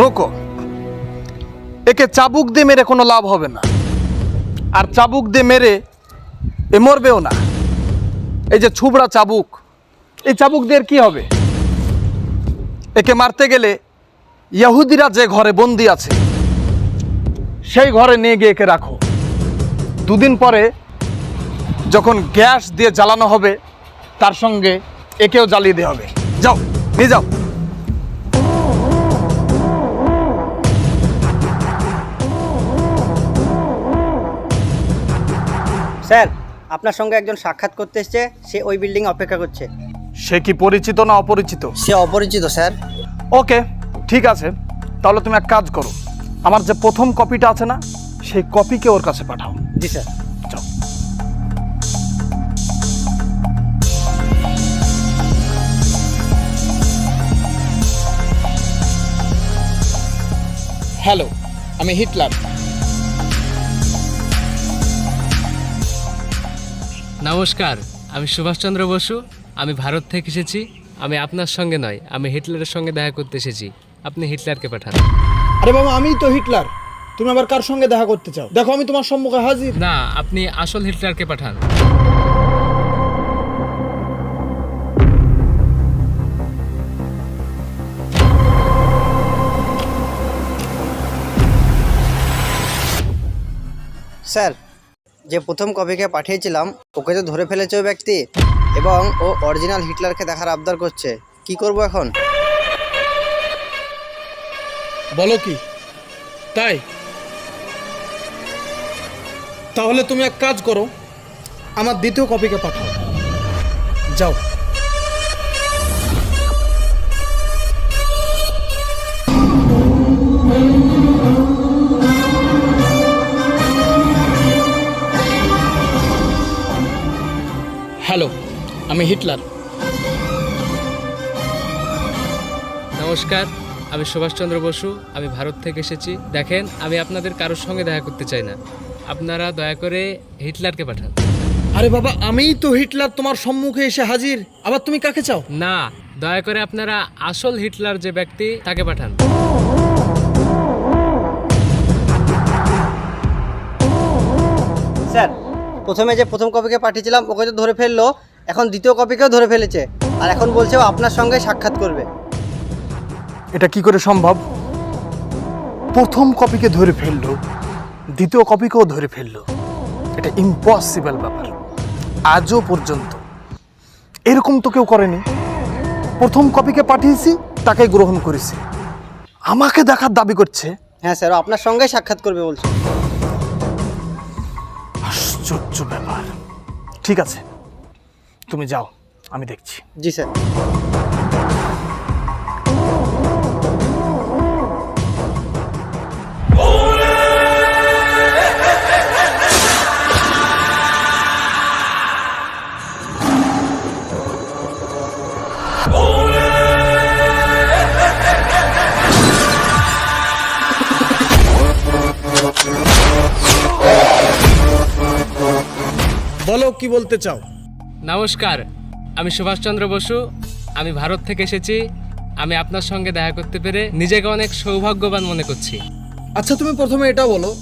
রোকো। একে চাবুক দিয়ে মেরে কোনো লাভ হবে না। আর চাবুক দিয়ে মেরে এ মরবেও না। এই যে ছুবড়া চাবুক, এই চাবুক দিয়ে কি হবে? একে মারতে গেলে ইয়াহুদিরা যে ঘরে বন্দি আছে, সেই ঘরে নিয়ে গিয়ে একে রাখো। দুদিন পরে যখন গ্যাস দিয়ে জ্বালানো হবে, তার সঙ্গে একেও জ্বালিয়ে দেওয়া হবে। যাও, নিয়ে যাও। স্যার আপনার সঙ্গে একজন সাক্ষাৎ করতে এসছে সে ওই বিল্ডিং অপেক্ষা করছে। সে কি পরিচিত না অপরিচিত? সে অপরিচিত স্যার। ওকে ঠিক আছে। তাহলে তুমি এক কাজ করো। আমার যে প্রথম কপিটা আছে না সেই কপিকে ওর কাছে পাঠাও। জি স্যার। যাও। হ্যালো আমি হিটলার। নমস্কার আমি সুভাষচন্দ্র বসু আমি ভারত থেকে এসেছি। আমি আপনার সঙ্গে নয় আমি হিটলারের সঙ্গে দেখা করতে এসেছি। আপনি হিটলারকে পাঠান। আরে বাবা আমিই তো হিটলার। তুমি আবার কার সঙ্গে দেখা করতে চাও? দেখো আমি তোমার সম্মুখে হাজির। না আপনি আসল হিটলারকে পাঠান। স্যার যে প্রথম কপিকে পাঠিয়েছিলাম, ওকে তো ধরে ফেলেছে ওই ব্যক্তি। এবং ও অরিজিনাল হিটলারকে দেখার আবদার করছে। কি করব এখন? বলো কি? তাই? তাহলে তুমি এক কাজ করো, আমার দ্বিতীয় কপিকে পাঠাও। যাও। হ্যালো আমি হিটলার। নমস্কার আমি সুভাষচন্দ্র বসু আমি ভারত থেকে এসেছি। দেখেন আমি আপনাদের কারোর সঙ্গে দেখা করতে চাই না। আপনারা দয়া করে হিটলারকে পাঠান। আরে বাবা আমিই তো হিটলার তোমার সম্মুখে এসে হাজির। আবার তুমি কাকে চাও? না দয়া করে আপনারা আসল হিটলার যে ব্যক্তি তাকে পাঠান। স্যার প্রথমে যে প্রথম কপিকে পাঠিয়েছিলাম ওকে তো ধরে ফেলল এখন দ্বিতীয় কপিকেও ধরে ফেলেছে। আর এখন বলছে ও আপনার সঙ্গে সাক্ষাৎ করবে। এটা কি করে সম্ভব? প্রথম কপিকে ধরে ফেলল দ্বিতীয় কপিকেও ধরে ফেলল। এটা ইম্পসিবল ব্যাপার। আজও পর্যন্ত। এরকম তো কেউ করেনি। প্রথম কপিকে পাঠিয়েছি তাকে গ্রহণ করেছি। আমাকে দেখার দাবি করছে। হ্যাঁ স্যার ও আপনার সঙ্গে সাক্ষাৎ করবে বলছে। ব্যাপার। ঠিক আছে। তুমি যাও আমি দেখছি। জি স্যার। বলো কি বলতে চাও? নমস্কার আমি সুভাষচন্দ্র বসু। আমি ভারত থেকে এসেছি। আমি আপনার সঙ্গে দেখা করতে পেরে নিজেকে অনেক সৌভাগ্যবান মনে করছি। আচ্ছা তুমি প্রথমে এটা বলো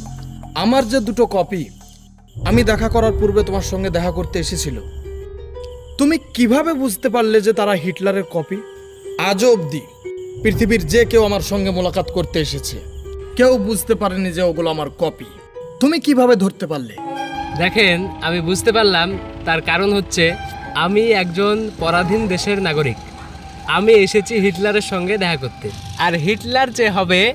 আমার যে দুটো কপি আমি দেখা করার পূর্বে তোমার সঙ্গে দেখা করতে এসেছিল। তুমি কীভাবে বুঝতে পারলে যে তারা হিটলারের কপি? আজও অবধি পৃথিবীর যে কেউ আমার সঙ্গে মোলাকাত করতে এসেছে। কেউ বুঝতে পারেনি যে ওগুলো আমার কপি। তুমি কীভাবে ধরতে পারলে? দেখেন, আমি বুঝতে পারলাম, তার কারণ হচ্ছে আমি একজন পরাধীন দেশের নাগরিক। আমি এসেছি হিটলারের সঙ্গে দেখা করতে। আর হিটলার যে হবে,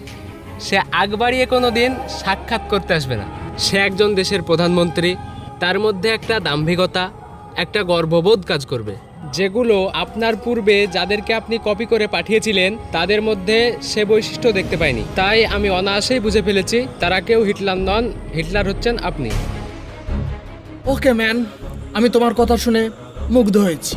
সে আগ বাড়িয়ে কোনো দিন সাক্ষাৎ করতে আসবে না। সে একজন দেশের প্রধানমন্ত্রী, তার মধ্যে একটা দাম্ভিকতা, একটা গর্ববোধ কাজ করবে। যেগুলো আপনার পূর্বে যাদেরকে আপনি কপি করে পাঠিয়েছিলেন, তাদের মধ্যে সে বৈশিষ্ট্য দেখতে পাইনি। তাই আমি অনায়াসেই বুঝে ফেলেছি, তারা কেউ হিটলার নন, হিটলার হচ্ছেন আপনি। ওকে ম্যান আমি তোমার কথা শুনে মুগ্ধ হয়েছি।